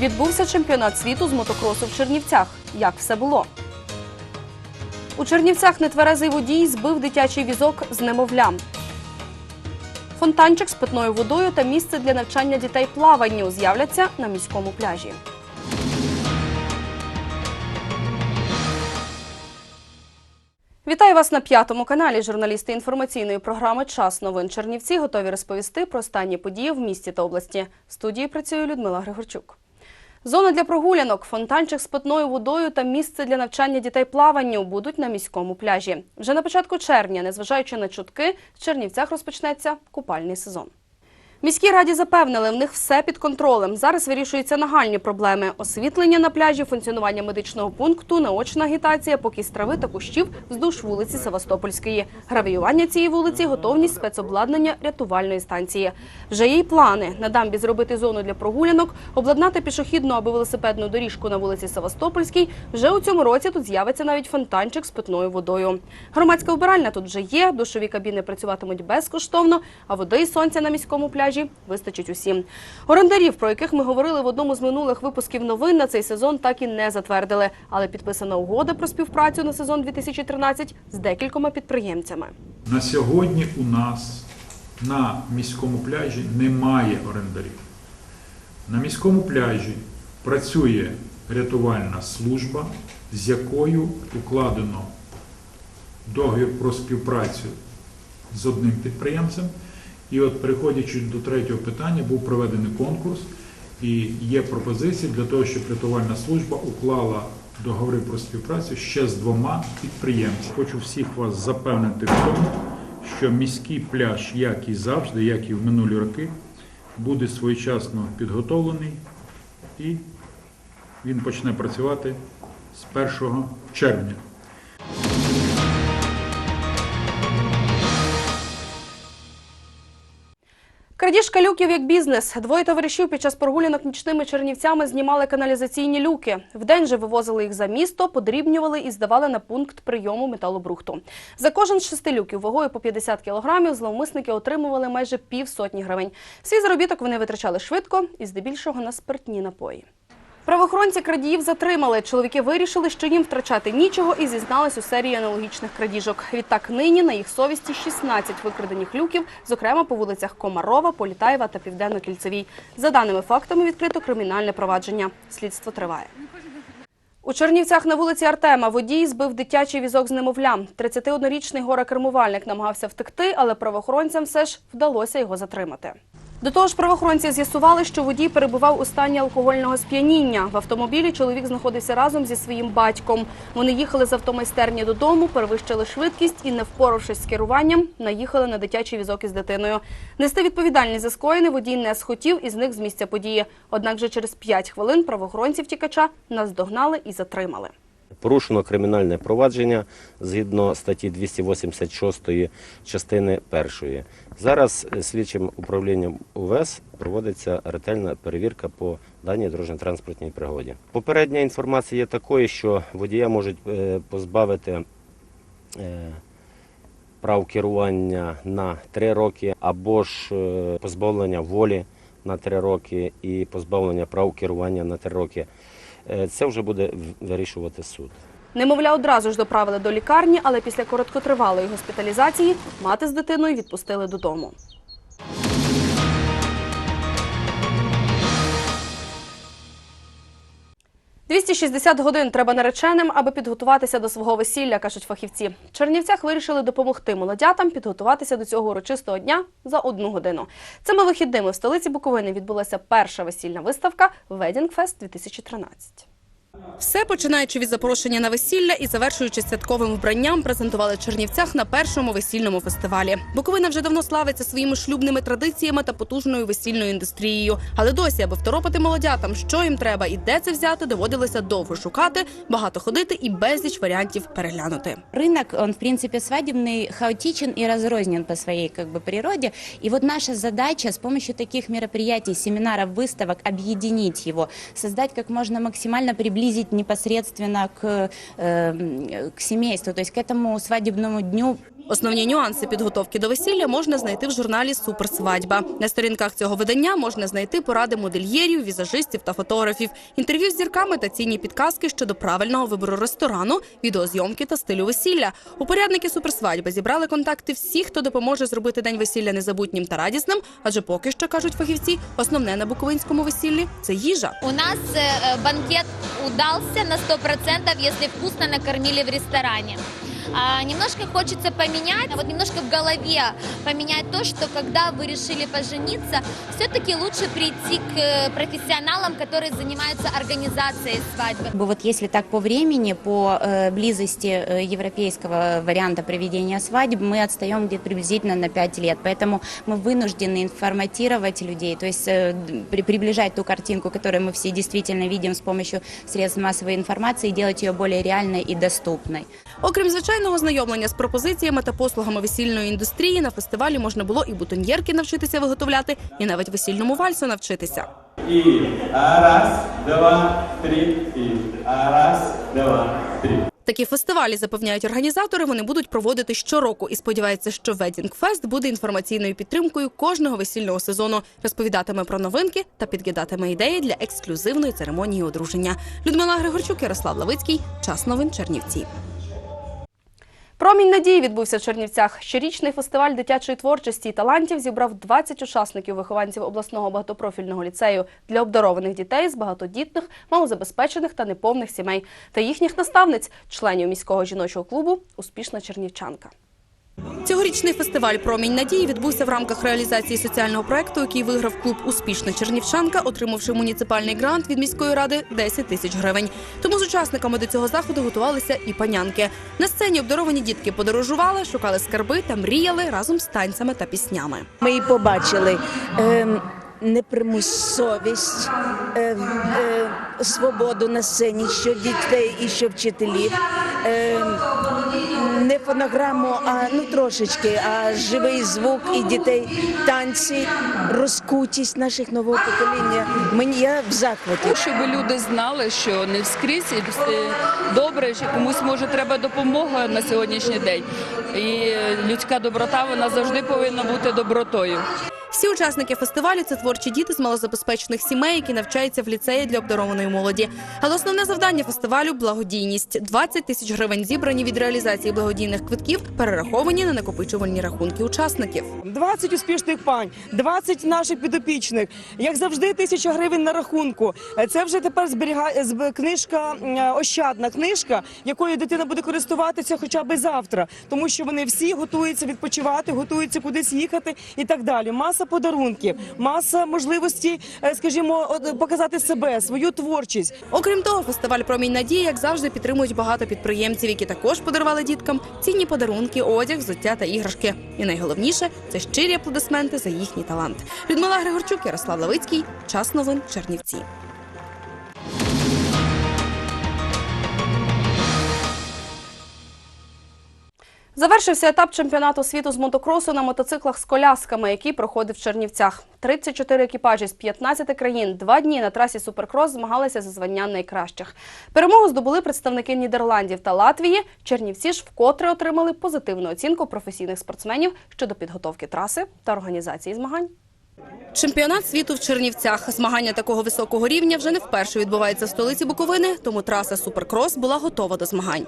Відбувся чемпіонат світу з мотокросу в Чернівцях. Як все було? У Чернівцях нетверезий водій збив дитячий візок з немовлям. Фонтанчик з питною водою та місце для навчання дітей плаванню з'являться на міському пляжі. Вітаю вас на п'ятому каналі. Журналісти інформаційної програми Час новин Чернівці готові розповісти про останні події в місті та області. В студії працює Людмила Григорчук. Зона для прогулянок, фонтанчик з питною водою та місце для навчання дітей плаванню будуть на міському пляжі. Вже на початку червня, незважаючи на чутки, в Чернівцях розпочнеться купальний сезон. Міській раді запевнили, в них все під контролем. Зараз вирішуються нагальні проблеми: освітлення на пляжі, функціонування медичного пункту, наочна агітація, покіс трави та кущів вздовж вулиці Севастопольської, гравіювання цієї вулиці, готовність спецобладнання рятувальної станції. Вже є й плани на дамбі зробити зону для прогулянок, обладнати пішохідну або велосипедну доріжку на вулиці Севастопольській. Вже у цьому році тут з'явиться навіть фонтанчик з питною водою. Громадська вбиральня тут вже є. Душові кабіни працюватимуть безкоштовно, а води і сонця на міському пляжі вистачить усім. Орендарів, про яких ми говорили в одному з минулих випусків новин, на цей сезон так і не затвердили. Але підписана угода про співпрацю на сезон 2013 з декількома підприємцями. На сьогодні у нас на міському пляжі немає орендарів. На міському пляжі працює рятувальна служба, з якою укладено договір про співпрацю з одним підприємцем. І от, переходячи до третього питання, був проведений конкурс, і є пропозиції для того, щоб рятувальна служба уклала договори про співпрацю ще з двома підприємцями. Хочу всіх вас запевнити в тому, що міський пляж, як і завжди, як і в минулі роки, буде своєчасно підготовлений і він почне працювати з 1 червня. Крадіжка люків як бізнес. Двоє товаришів під час прогулянок нічними чернівцями знімали каналізаційні люки. Вдень же вивозили їх за місто, подрібнювали і здавали на пункт прийому металобрухту. За кожен з шести люків вагою по 50 кілограмів зловмисники отримували майже півсотні гривень. Свій заробіток вони витрачали швидко і здебільшого на спиртні напої. Правоохоронці крадіїв затримали. Чоловіки вирішили, що їм втрачати нічого і зізнались у серії аналогічних крадіжок. Відтак нині на їх совісті 16 викрадених люків, зокрема по вулицях Комарова, Політаєва та Південно-Кільцевій. За даними фактами відкрито кримінальне провадження. Слідство триває. У Чернівцях на вулиці Артема водій збив дитячий візок з немовлям. 31-річний гора-кермувальник намагався втекти, але правоохоронцям все ж вдалося його затримати. До того ж, правоохоронці з'ясували, що водій перебував у стані алкогольного сп'яніння. В автомобілі чоловік знаходився разом зі своїм батьком. Вони їхали з автомайстерні додому, перевищили швидкість і, не впоравшись з керуванням, наїхали на дитячий візок із дитиною. Нести відповідальність за скоєне водій не схотів і зник з місця події. Однак вже через 5 хвилин правоохоронці втікача наздогнали і затримали. Порушено кримінальне провадження згідно статті 286 частини 1. Зараз е, слідчим управлінням УВС проводиться ретельна перевірка по даній дорожньо-транспортній пригоді. Попередня інформація є такою, що водія можуть е, позбавити е, прав керування на 3 роки або ж позбавлення волі на 3 роки і позбавлення прав керування на 3 роки. Е, Це вже буде вирішувати суд. Немовля одразу ж доправили до лікарні, але після короткотривалої госпіталізації мати з дитиною відпустили додому. «260 годин треба нареченим, аби підготуватися до свого весілля, кажуть фахівці. Чернівцях вирішили допомогти молодятам підготуватися до цього урочистого дня за одну годину. Цими вихідними в столиці Буковини відбулася перша весільна виставка Wedding Fest 2013. Все починаючи від запрошення на весілля і завершуючи святковим вбранням, презентували в Чернівцях на першому весільному фестивалі. Буковина вже давно славиться своїми шлюбними традиціями та потужною весільною індустрією. Але досі, аби второпати молодятам, що їм треба і де це взяти, доводилося довго шукати, багато ходити і безліч варіантів переглянути. Рынок, он, в принципе, свадебный, хаотичен и разрознен по своей как бы, природе. И вот наша задача с помощью таких мероприятий, семинаров, выставок объединить его, создать как можно максимально приблизить непосредственно к, э, к семейству, то есть к этому свадебному дню Основні нюанси підготовки до весілля можна знайти в журналі Суперсвадьба. На сторінках цього видання можна знайти поради модельєрів, візажистів та фотографів, інтерв'ю з зірками та цінні підказки щодо правильного вибору ресторану, відеозйомки та стилю весілля. Упорядники Суперсвадьби зібрали контакти всіх, хто допоможе зробити день весілля незабутнім та радісним. Адже поки що кажуть фахівці, основне на буковинському весіллі це їжа. У нас э, банкет удался на 100%, если вкусно накормили в ресторане. А, немножко хочется поменять, вот немножко в голове поменять то, что когда вы решили пожениться, все-таки лучше прийти к э, профессионалам, которые занимаются организацией свадьбы. Вот если так по времени, по э, близости э, европейского варианта проведения свадеб, мы отстаем где-то приблизительно на 5 лет. Поэтому мы вынуждены информатировать людей, то есть э, при- приближать ту картинку, которую мы все действительно видим с помощью средств массовой информации, и делать ее более реальной и доступной. Окрім звичайного знайомлення з пропозиціями та послугами весільної індустрії, на фестивалі можна було і бутоньєрки навчитися виготовляти, і навіть весільному вальсу навчитися. А раз, два, три, а раз, два, три. Такі фестивалі запевняють організатори. Вони будуть проводити щороку і сподіваються, що Wedding Fest буде інформаційною підтримкою кожного весільного сезону. Розповідатиме про новинки та підкидатиме ідеї для ексклюзивної церемонії одруження. Людмила Григорчук, Ярослав Лавицький. Час новин Чернівці. Промінь надії відбувся в Чернівцях. Щорічний фестиваль дитячої творчості і талантів зібрав 20 учасників вихованців обласного багатопрофільного ліцею для обдарованих дітей з багатодітних, малозабезпечених та неповних сімей та їхніх наставниць, членів міського жіночого клубу Успішна чернівчанка. Цьогорічний фестиваль Промінь надії відбувся в рамках реалізації соціального проекту, який виграв клуб Успішна чернівчанка, отримавши муніципальний грант від міської ради 10 тисяч гривень. Тому з учасниками до цього заходу готувалися і панянки. На сцені обдаровані дітки подорожували, шукали скарби та мріяли разом з танцями та піснями. Ми і побачили ем, непримусовість, ем, е, свободу на сцені, що дітей і що вчителів. Ем, не фонограму, а ну трошечки, а живий звук і дітей, танці, розкутість наших нового покоління. Мені я в захваті. щоб люди знали, що не вскрізь і добре, що комусь може треба допомога на сьогоднішній день. І людська доброта вона завжди повинна бути добротою. Всі учасники фестивалю це творчі діти з малозабезпечених сімей, які навчаються в ліцеї для обдарованої молоді. Але основне завдання фестивалю благодійність. 20 тисяч гривень зібрані від реалізації благодійних квитків, перераховані на накопичувальні рахунки учасників. 20 успішних пань, 20 наших підопічних. Як завжди, тисяча гривень на рахунку. Це вже тепер зберігає зб- книжка, ощадна книжка, якою дитина буде користуватися хоча б завтра, тому що вони всі готуються відпочивати, готуються кудись їхати і так далі. Маса подарунків, маса можливості, е, скажімо, показати себе, свою творчість. Окрім того, фестиваль Промінь надії, як завжди, підтримують багато підприємців, які також подарували діткам цінні подарунки, одяг, взуття та іграшки. І найголовніше це щирі аплодисменти за їхній талант. Людмила Григорчук, Ярослав Лавицький. Час новин Чернівці. Завершився етап чемпіонату світу з мотокросу на мотоциклах з колясками, який проходив в Чернівцях. 34 екіпажі з 15 країн два дні на трасі Суперкрос змагалися за звання найкращих. Перемогу здобули представники Нідерландів та Латвії. Чернівці ж вкотре отримали позитивну оцінку професійних спортсменів щодо підготовки траси та організації змагань. Чемпіонат світу в Чернівцях. Змагання такого високого рівня вже не вперше відбувається в столиці Буковини, тому траса Суперкрос була готова до змагань.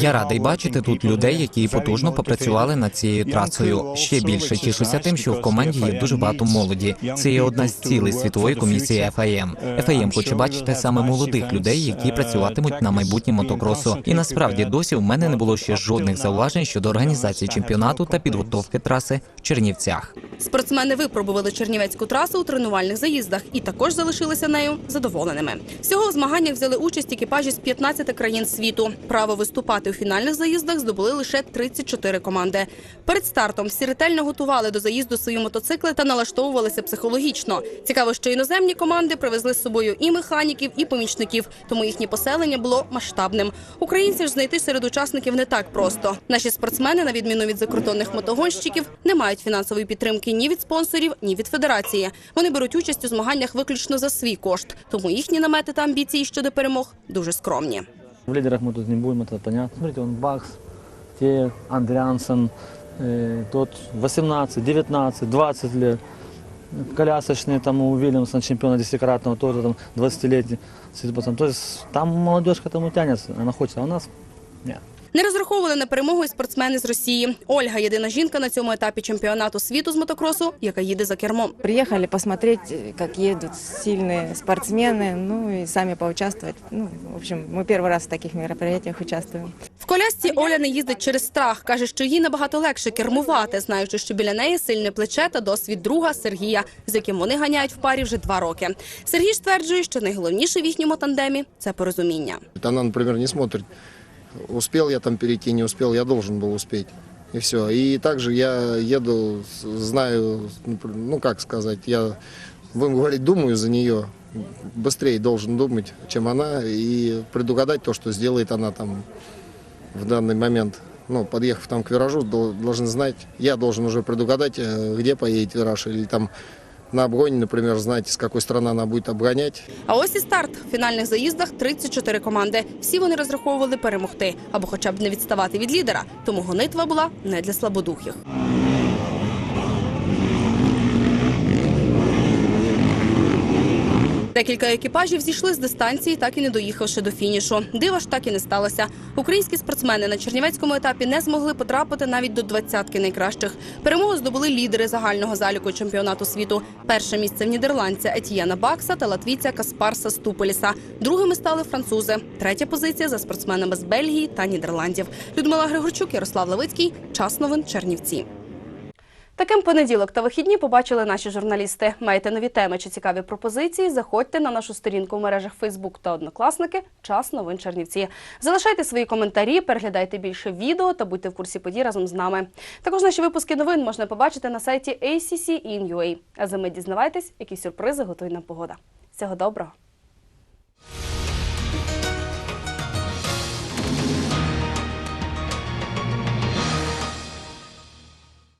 Я радий бачити тут людей, які потужно попрацювали над цією трасою. Ще більше тішуся тим, що в команді є дуже багато молоді. Це є одна з цілей світової комісії ФАМ. ФАМ хоче бачити саме молодих людей, які працюватимуть на майбутнє мотокросу. І насправді досі в мене не було ще жодних зауважень щодо організації чемпіонату та підготовки траси в Чернівцях. Спортсмени випробували чернівецьку трасу у тренувальних заїздах і також залишилися нею задоволеними. Всього у змаганнях взяли участь екіпажі з 15 країн світу. Право виступати у фінальних заїздах здобули лише 34 команди. Перед стартом всі ретельно готували до заїзду свої мотоцикли та налаштовувалися психологічно. Цікаво, що іноземні команди привезли з собою і механіків, і помічників, тому їхнє поселення було масштабним. Українців ж знайти серед учасників не так просто. Наші спортсмени, на відміну від закордонних мотогонщиків, не мають фінансової підтримки ні від спонсорів, ні від федерації. Вони беруть участь у змаганнях виключно за свій кошт, тому їхні намети та амбіції щодо перемог дуже скромні. В лидерах мы тут не будем, это понятно. Смотрите, он Бакс, Матеев, Андриансен, э, тот 18, 19, 20 лет. Колясочные, там у Вильямсона, чемпиона десятикратного, тоже там 20-летний. с опытом. То есть там молодежь к этому тянется, она хочет, а у нас нет. Не розраховували на перемогу і спортсмени з Росії. Ольга єдина жінка на цьому етапі чемпіонату світу з мотокросу, яка їде за кермом. Приехали посмотреть, как едут сильные спортсмены, ну и сами поучаствовать. Ну, в общем, мы первый раз в таких мероприятиях участвуем. В колясці Оля не їздить через страх. Каже, що їй набагато легше кермувати, знаючи, що біля неї сильне плече та досвід друга Сергія, з яким вони ганяють в парі вже два роки. Сергій стверджує, що найголовніше в їхньому тандемі це порозуміння. Она, например, не смотрит, успел я там перейти, не успел, я должен был успеть. И все. И также я еду, знаю, ну как сказать, я, будем говорить, думаю за нее, быстрее должен думать, чем она, и предугадать то, что сделает она там в данный момент. Ну, подъехав там к виражу, дол- должен знать, я должен уже предугадать, э, где поедет вираж, или там на обгоне, например, знать, с какой стороны она будет обгонять, А ось і старт. В фінальних заїздах 34 команди. Всі вони розраховували перемогти або хоча б не відставати від лідера. Тому гонитва була не для слабодухих. Декілька екіпажів зійшли з дистанції, так і не доїхавши до фінішу. Дива ж так і не сталося. Українські спортсмени на чернівецькому етапі не змогли потрапити навіть до двадцятки найкращих. Перемогу здобули лідери загального заліку чемпіонату світу. Перше місце в нідерландця Етьєна Бакса та латвійця Каспарса Ступоліса. Другими стали французи. Третя позиція за спортсменами з Бельгії та Нідерландів. Людмила Григорчук, Ярослав Левицький. Час новин Чернівці. Таким понеділок та вихідні побачили наші журналісти. Маєте нові теми чи цікаві пропозиції? Заходьте на нашу сторінку в мережах Фейсбук та Однокласники. Час новин Чернівці. Залишайте свої коментарі, переглядайте більше відео та будьте в курсі подій разом з нами. Також наші випуски новин можна побачити на сайті ACC.in.ua. А за мить дізнавайтесь, які сюрпризи готує нам погода. Всього доброго!